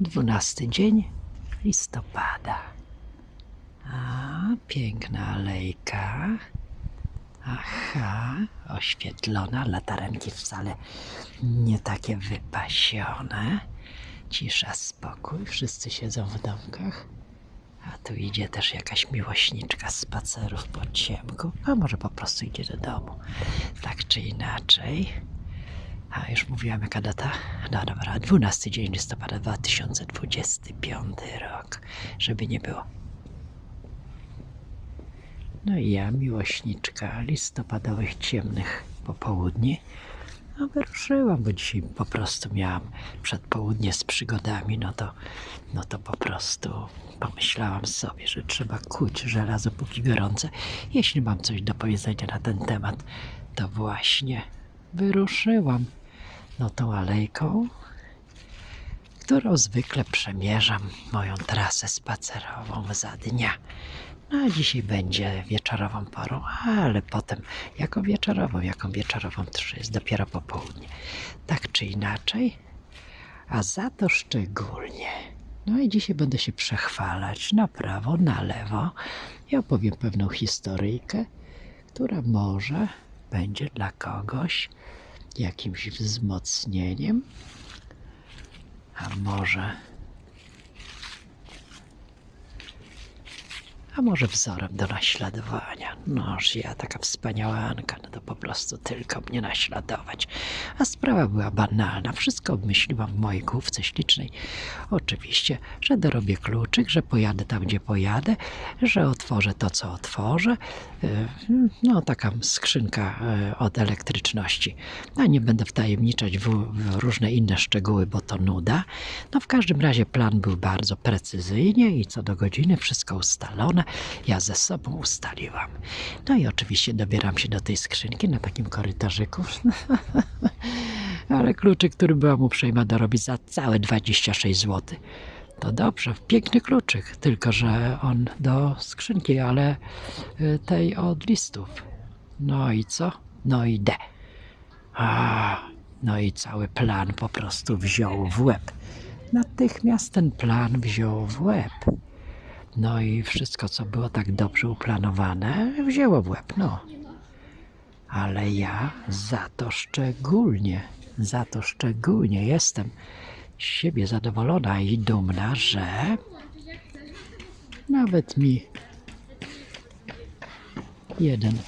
12 dzień listopada. A, piękna alejka. Aha, oświetlona, latarenki wcale nie takie wypasione. Cisza, spokój, wszyscy siedzą w domkach. A tu idzie też jakaś miłośniczka spacerów po ciemku, a może po prostu idzie do domu. Tak czy inaczej. A już mówiłam jaka data? No dobra, 12 dzień listopada 2025 rok, żeby nie było. No i ja, miłośniczka listopadowych ciemnych popołudni, no wyruszyłam, bo dzisiaj po prostu miałam przedpołudnie z przygodami, no to, no to po prostu pomyślałam sobie, że trzeba kuć żelazo póki gorące. Jeśli mam coś do powiedzenia na ten temat, to właśnie wyruszyłam no tą alejką, którą zwykle przemierzam moją trasę spacerową za dnia. No a dzisiaj będzie wieczorową porą, ale potem jaką wieczorową, jaką wieczorową już jest dopiero popołudnie. Tak czy inaczej, a za to szczególnie. No i dzisiaj będę się przechwalać na prawo, na lewo i opowiem pewną historyjkę, która może będzie dla kogoś jakimś wzmocnieniem, a może a może wzorem do naśladowania. Noż ja, taka wspaniała Anka, no to po prostu tylko mnie naśladować. A sprawa była banalna. Wszystko obmyśliłam w mojej główce ślicznej. Oczywiście, że dorobię kluczyk, że pojadę tam, gdzie pojadę, że otworzę to, co otworzę. E, No, taka skrzynka e, od elektryczności. A nie będę wtajemniczać w, w różne inne szczegóły, bo to nuda. No, w każdym razie plan był bardzo precyzyjnie i co do godziny wszystko ustalone. Ja ze sobą ustaliłam. No i oczywiście dobieram się do tej skrzynki na takim korytarzyku. Ale kluczyk, który byłam uprzejma dorobić za całe 26 zł. To dobrze, piękny kluczyk, tylko że on do skrzynki, ale y, tej od listów. No i co? No i D. A, no i cały plan po prostu wziął w łeb. Natychmiast ten plan wziął w łeb. No i wszystko, co było tak dobrze uplanowane, wzięło w łeb, no. Ale ja za to szczególnie, za to szczególnie jestem z siebie zadowolona i dumna, że nawet mi jeden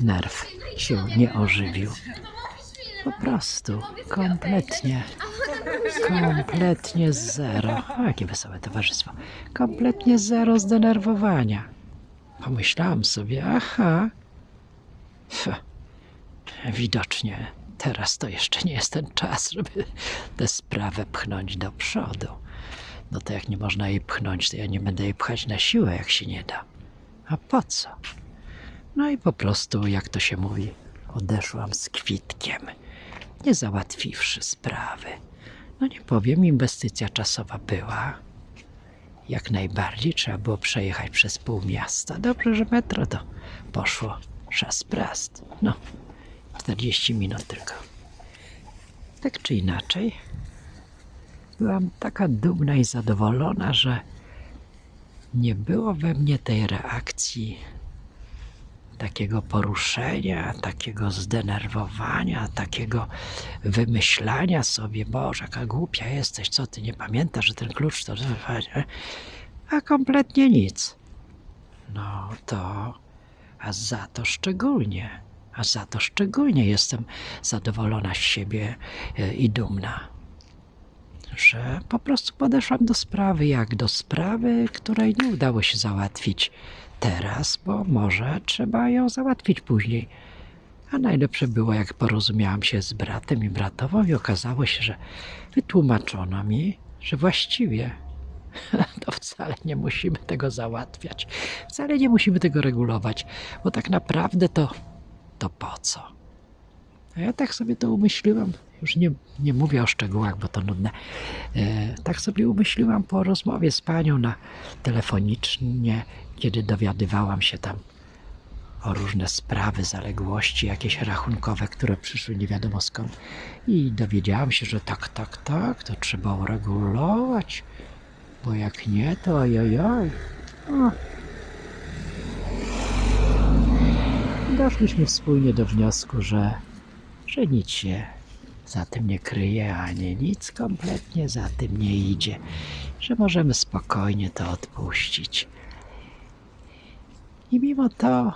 nerw się nie ożywił. Po prostu, kompletnie, kompletnie zero. O, jakie wesołe towarzystwo. Kompletnie zero zdenerwowania. Pomyślałam sobie, aha, widocznie teraz to jeszcze nie jest ten czas, żeby tę sprawę pchnąć do przodu. No to jak nie można jej pchnąć, to ja nie będę jej pchać na siłę, jak się nie da. A po co? No i po prostu, jak to się mówi, odeszłam z kwitkiem, nie załatwiwszy sprawy. No nie powiem, inwestycja czasowa była. Jak najbardziej trzeba było przejechać przez pół miasta. Dobrze, że metro to poszło szas prast. No, 40 minut tylko. Tak czy inaczej, byłam taka dumna i zadowolona, że nie było we mnie tej reakcji takiego poruszenia, takiego zdenerwowania, takiego wymyślania sobie, Boże, jaka głupia jesteś, co ty nie pamiętasz, że ten klucz to... A kompletnie nic. No to, a za to szczególnie, a za to szczególnie jestem zadowolona z siebie e, i dumna że po prostu podeszłam do sprawy, jak do sprawy, której nie udało się załatwić teraz, bo może trzeba ją załatwić później. A najlepsze było, jak porozumiałam się z bratem i bratową i okazało się, że wytłumaczono mi, że właściwie to wcale nie musimy tego załatwiać. Wcale nie musimy tego regulować, bo tak naprawdę to, to po co? A ja tak sobie to umyśliłam, już nie, nie mówię o szczegółach, bo to nudne. E, tak sobie umyśliłam po rozmowie z panią na telefonicznie, kiedy dowiadywałam się tam o różne sprawy, zaległości, jakieś rachunkowe, które przyszły nie wiadomo skąd. I dowiedziałam się, że tak, tak, tak, to trzeba uregulować, bo jak nie, to ojojoj. O. Doszliśmy wspólnie do wniosku, że, że nic się za tym nie kryje, ani nic kompletnie za tym nie idzie, że możemy spokojnie to odpuścić. I mimo to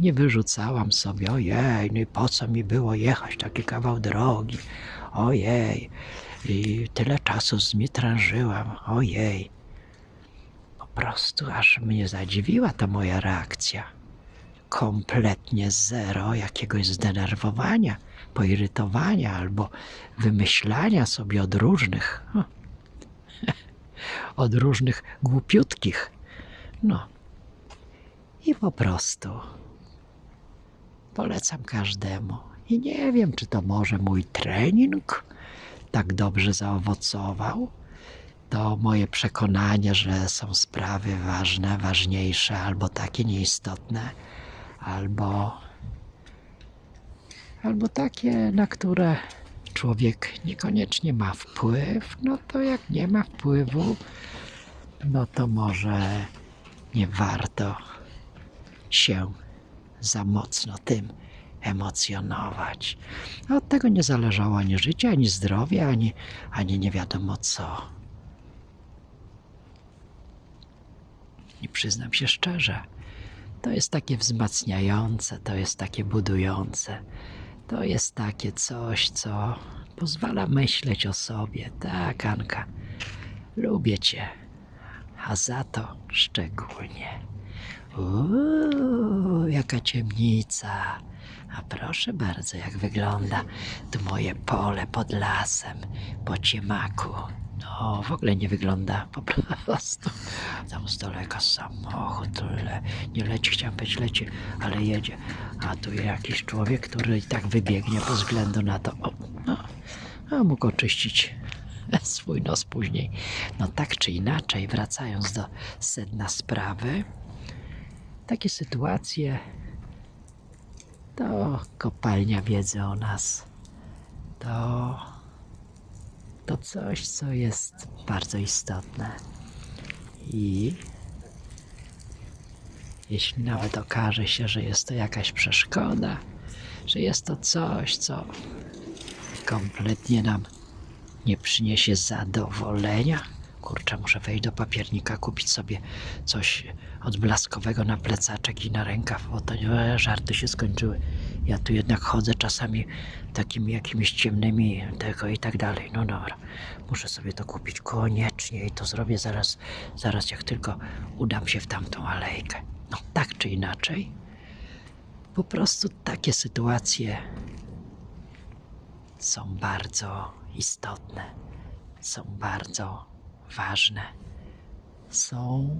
nie wyrzucałam sobie, ojej, no i po co mi było jechać taki kawał drogi, ojej, i tyle czasu zmietrężyłam, ojej. Po prostu aż mnie zadziwiła ta moja reakcja. Kompletnie zero jakiegoś zdenerwowania, poirytowania albo wymyślania sobie od różnych, od różnych głupiutkich. No. I po prostu polecam każdemu. I nie wiem, czy to może mój trening tak dobrze zaowocował. To moje przekonanie, że są sprawy ważne, ważniejsze, albo takie nieistotne, albo, albo takie, na które człowiek niekoniecznie ma wpływ. No to jak nie ma wpływu, no to może nie warto się za mocno tym emocjonować. A od tego nie zależało ani życie, ani zdrowie, ani, ani nie wiadomo co. I przyznam się szczerze, to jest takie wzmacniające, to jest takie budujące, to jest takie coś, co pozwala myśleć o sobie. Tak, Anka, lubię cię, a za to szczególnie. Uuu, jaka ciemnica. A proszę bardzo, jak wygląda tu moje pole pod lasem, po ciemaku. No, w ogóle nie wygląda po prostu. Tam z daleka samochód le, nie leci, chciałem powiedzieć leci, ale jedzie. A tu jakiś człowiek, który i tak wybiegnie bez względu na to. O, no, a mógł oczyścić swój nos później. No tak czy inaczej, wracając do sedna sprawy, takie sytuacje to kopalnia wiedzy o nas. To, to coś, co jest bardzo istotne. I jeśli nawet okaże się, że jest to jakaś przeszkoda, że jest to coś, co kompletnie nam nie przyniesie zadowolenia. Kurczę, muszę wejść do papiernika, kupić sobie coś odblaskowego na plecaczek i na rękaw, bo to e, żarty się skończyły. Ja tu jednak chodzę czasami takimi jakimiś ciemnymi tego i tak dalej. No dobra, muszę sobie to kupić koniecznie i to zrobię zaraz, zaraz jak tylko udam się w tamtą alejkę. No tak czy inaczej, po prostu takie sytuacje są bardzo istotne, są bardzo ważne. Są,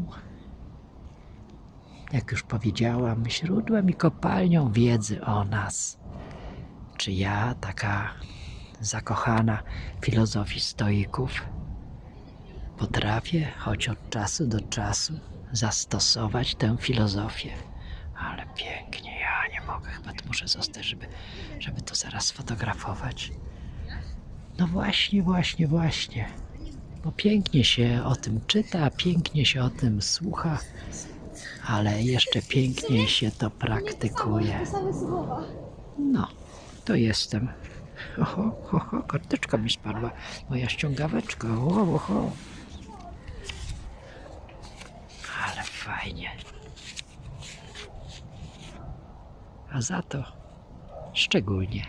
jak już powiedziałam, źródłem i kopalnią wiedzy o nas. Czy ja, taka zakochana filozofii stoików, potrafię, choć od czasu do czasu, zastosować tę filozofię? Ale pięknie, ja nie mogę, chyba tu muszę zostać, żeby, żeby to zaraz sfotografować. No właśnie, właśnie, właśnie. Bo pięknie się o tym czyta, pięknie się o tym słucha, ale jeszcze piękniej się to praktykuje. No, to jestem. Oho, oho, karteczka mi spadła. Moja ściągaweczka. Oho, oho. Ale fajnie. A za to szczególnie,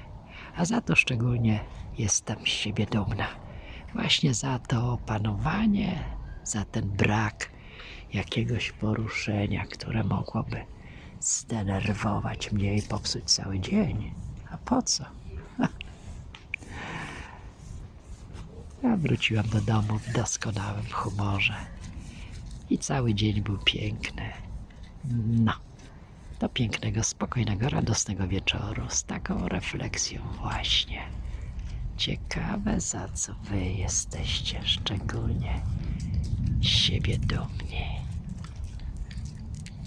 a za to szczególnie jestem z siebie dumna. Właśnie za to opanowanie, za ten brak jakiegoś poruszenia, które mogłoby zdenerwować mnie i popsuć cały dzień. A po co? Ja wróciłam do domu w doskonałym humorze i cały dzień był piękny. No, do pięknego, spokojnego, radosnego wieczoru z taką refleksją właśnie. Ciekawe, za co wy jesteście szczególnie siebie dumni.